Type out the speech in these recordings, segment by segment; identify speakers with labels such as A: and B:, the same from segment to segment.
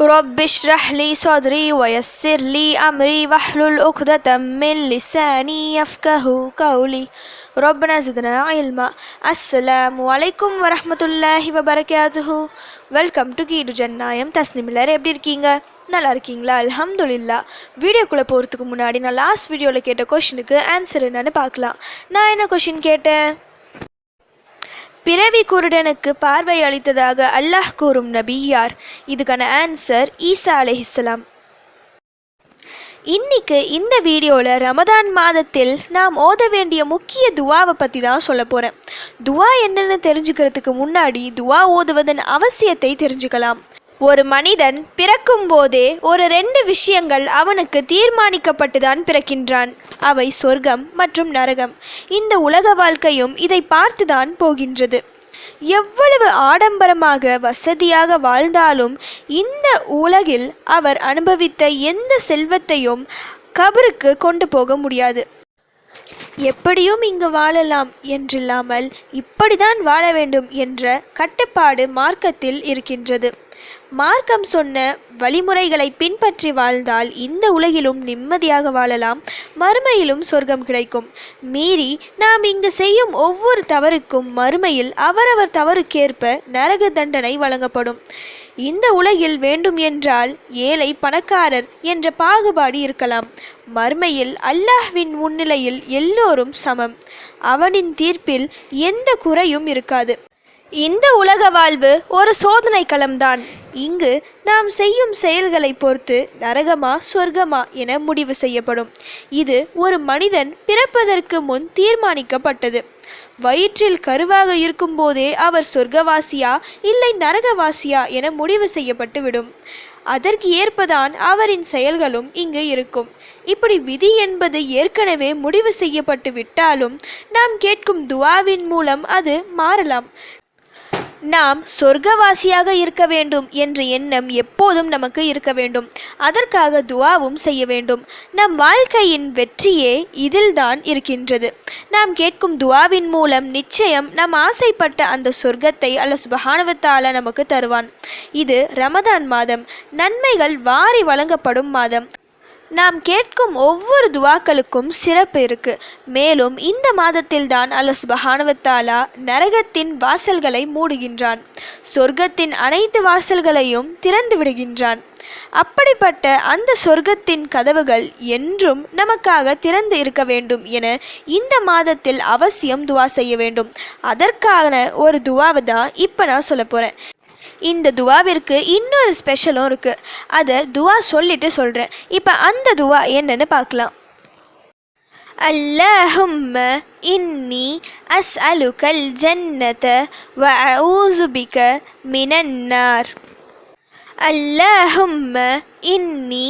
A: رب اشرح لي صدري ويسر لي أمري واحلل عقدة من لساني يفقه قولي ربنا زدنا علما السلام عليكم ورحمة الله وبركاته welcome to கீடு ஜன்னாயம் تسنيم لاري ابدي ركينغا நல்லா இருக்கீங்களா அலமதுல்லா வீடியோக்குள்ளே போகிறதுக்கு முன்னாடி நான் லாஸ்ட் வீடியோவில் கேட்ட கொஷனுக்கு ஆன்சர் என்னன்னு பார்க்கலாம் நான் என்ன கொஷின் கேட்டேன் பிறவி குருடனுக்கு பார்வை அளித்ததாக அல்லாஹ் கூறும் நபி யார் இதுக்கான ஆன்சர் ஈசா அலிஹிஸ்லாம் இன்னைக்கு இந்த வீடியோவில் ரமதான் மாதத்தில் நாம் ஓத வேண்டிய முக்கிய துவாவை பற்றி தான் சொல்ல போகிறேன் துவா என்னென்னு தெரிஞ்சுக்கிறதுக்கு முன்னாடி துவா ஓதுவதன் அவசியத்தை தெரிஞ்சுக்கலாம் ஒரு மனிதன் பிறக்கும் போதே ஒரு ரெண்டு விஷயங்கள் அவனுக்கு தீர்மானிக்கப்பட்டுதான் பிறக்கின்றான் அவை சொர்க்கம் மற்றும் நரகம் இந்த உலக வாழ்க்கையும் இதை பார்த்துதான் போகின்றது எவ்வளவு ஆடம்பரமாக வசதியாக வாழ்ந்தாலும் இந்த உலகில் அவர் அனுபவித்த எந்த செல்வத்தையும் கபருக்கு கொண்டு போக முடியாது எப்படியும் இங்கு வாழலாம் என்றில்லாமல் இப்படிதான் வாழ வேண்டும் என்ற கட்டுப்பாடு மார்க்கத்தில் இருக்கின்றது மார்க்கம் சொன்ன வழிமுறைகளை பின்பற்றி வாழ்ந்தால் இந்த உலகிலும் நிம்மதியாக வாழலாம் மறுமையிலும் சொர்க்கம் கிடைக்கும் மீறி நாம் இங்கு செய்யும் ஒவ்வொரு தவறுக்கும் மறுமையில் அவரவர் தவறுக்கேற்ப நரக தண்டனை வழங்கப்படும் இந்த உலகில் வேண்டும் என்றால் ஏழை பணக்காரர் என்ற பாகுபாடு இருக்கலாம் மர்மையில் அல்லாஹ்வின் முன்னிலையில் எல்லோரும் சமம் அவனின் தீர்ப்பில் எந்த குறையும் இருக்காது இந்த உலக வாழ்வு ஒரு சோதனை களம்தான் இங்கு நாம் செய்யும் செயல்களை பொறுத்து நரகமா சொர்க்கமா என முடிவு செய்யப்படும் இது ஒரு மனிதன் பிறப்பதற்கு முன் தீர்மானிக்கப்பட்டது வயிற்றில் கருவாக இருக்கும் போதே அவர் சொர்க்கவாசியா இல்லை நரகவாசியா என முடிவு செய்யப்பட்டு விடும் அதற்கு ஏற்பதான் அவரின் செயல்களும் இங்கு இருக்கும் இப்படி விதி என்பது ஏற்கனவே முடிவு செய்யப்பட்டு விட்டாலும் நாம் கேட்கும் துவாவின் மூலம் அது மாறலாம் நாம் சொர்க்கவாசியாக இருக்க வேண்டும் என்ற எண்ணம் எப்போதும் நமக்கு இருக்க வேண்டும் அதற்காக துவாவும் செய்ய வேண்டும் நம் வாழ்க்கையின் வெற்றியே இதில்தான் இருக்கின்றது நாம் கேட்கும் துவாவின் மூலம் நிச்சயம் நாம் ஆசைப்பட்ட அந்த சொர்க்கத்தை அல்ல சுபகானவத்தால நமக்கு தருவான் இது ரமதான் மாதம் நன்மைகள் வாரி வழங்கப்படும் மாதம் நாம் கேட்கும் ஒவ்வொரு துவாக்களுக்கும் சிறப்பு இருக்கு மேலும் இந்த மாதத்தில் தான் அல்ல சுபஹானுவத்தாலா நரகத்தின் வாசல்களை மூடுகின்றான் சொர்க்கத்தின் அனைத்து வாசல்களையும் திறந்து விடுகின்றான் அப்படிப்பட்ட அந்த சொர்க்கத்தின் கதவுகள் என்றும் நமக்காக திறந்து இருக்க வேண்டும் என இந்த மாதத்தில் அவசியம் துவா செய்ய வேண்டும் அதற்கான ஒரு துவாவை தான் இப்போ நான் சொல்ல போகிறேன் இந்த துவாவிற்கு இன்னொரு ஸ்பெஷலும் இருக்குது அதை துவா சொல்லிட்டு சொல்கிறேன் இப்போ அந்த துவா என்னன்னு பார்க்கலாம் اللهم إني أسألك الجنة وأعوذ بك من النار اللهم إني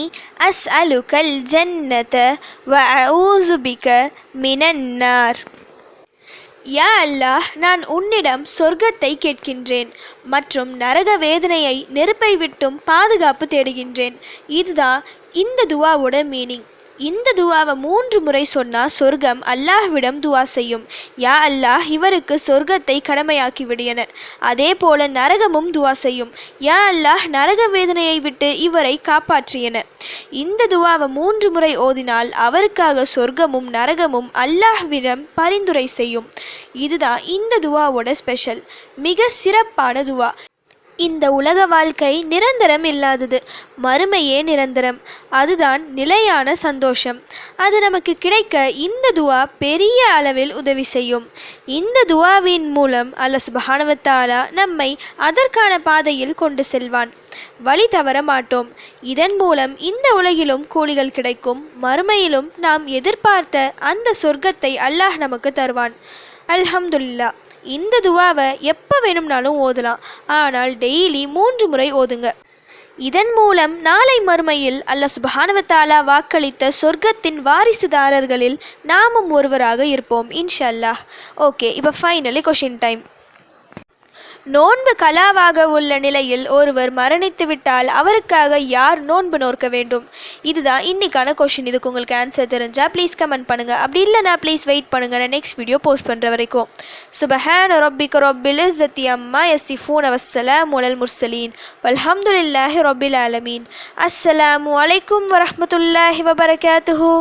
A: أسألك الجنة وأعوذ بك من النار யா அல்லாஹ் நான் உன்னிடம் சொர்க்கத்தை கேட்கின்றேன் மற்றும் நரக வேதனையை நெருப்பை விட்டும் பாதுகாப்பு தேடுகின்றேன் இதுதான் இந்த துவாவோட மீனிங் இந்த துவாவை மூன்று முறை சொன்னால் சொர்க்கம் அல்லாஹ்விடம் துவா செய்யும் யா அல்லாஹ் இவருக்கு சொர்க்கத்தை கடமையாக்கி விடியன அதே போல நரகமும் துவா செய்யும் யா அல்லாஹ் நரக வேதனையை விட்டு இவரை காப்பாற்றியன இந்த துவாவை மூன்று முறை ஓதினால் அவருக்காக சொர்க்கமும் நரகமும் அல்லாஹ்விடம் பரிந்துரை செய்யும் இதுதான் இந்த துவாவோட ஸ்பெஷல் மிக சிறப்பான துவா இந்த உலக வாழ்க்கை நிரந்தரம் இல்லாதது மறுமையே நிரந்தரம் அதுதான் நிலையான சந்தோஷம் அது நமக்கு கிடைக்க இந்த துவா பெரிய அளவில் உதவி செய்யும் இந்த துவாவின் மூலம் அல்ல சுபானவத்தாலா நம்மை அதற்கான பாதையில் கொண்டு செல்வான் வழி தவற மாட்டோம் இதன் மூலம் இந்த உலகிலும் கூலிகள் கிடைக்கும் மறுமையிலும் நாம் எதிர்பார்த்த அந்த சொர்க்கத்தை அல்லாஹ் நமக்கு தருவான் அல்ஹம்துல்லா இந்த துவாவை எப்போ வேணும்னாலும் ஓதலாம் ஆனால் டெய்லி மூன்று முறை ஓதுங்க இதன் மூலம் நாளை மறுமையில் அல்ல சுபஹானவத்தாலா வாக்களித்த சொர்க்கத்தின் வாரிசுதாரர்களில் நாமும் ஒருவராக இருப்போம் இன்ஷல்லா ஓகே இப்போ ஃபைனலி கொஷின் டைம் நோன்பு கலாவாக உள்ள நிலையில் ஒருவர் மரணித்து விட்டால் அவருக்காக யார் நோன்பு நோக்க வேண்டும் இதுதான் இன்றைக்கான கொஷின் இதுக்கு உங்களுக்கு ஆன்சர் தெரிஞ்சால் ப்ளீஸ் கமெண்ட் பண்ணுங்கள் அப்படி இல்லைனா ப்ளீஸ் வெயிட் பண்ணுங்கள் நான் நெக்ஸ்ட் வீடியோ போஸ்ட் பண்ணுற வரைக்கும் சுபஹான் ரொபிக் ரொபில் இஸ்ஸத்தி அம்மா எஸ்ஸி ஃபூன் அவசலாம் முலல் முர்சலீன் வல்ஹம்துலில்லாஹி ரொபில் ஆலமீன் அஸ்ஸலாமு அலைக்கும் வரமத்துல்லாஹி வபரகாத்துஹூ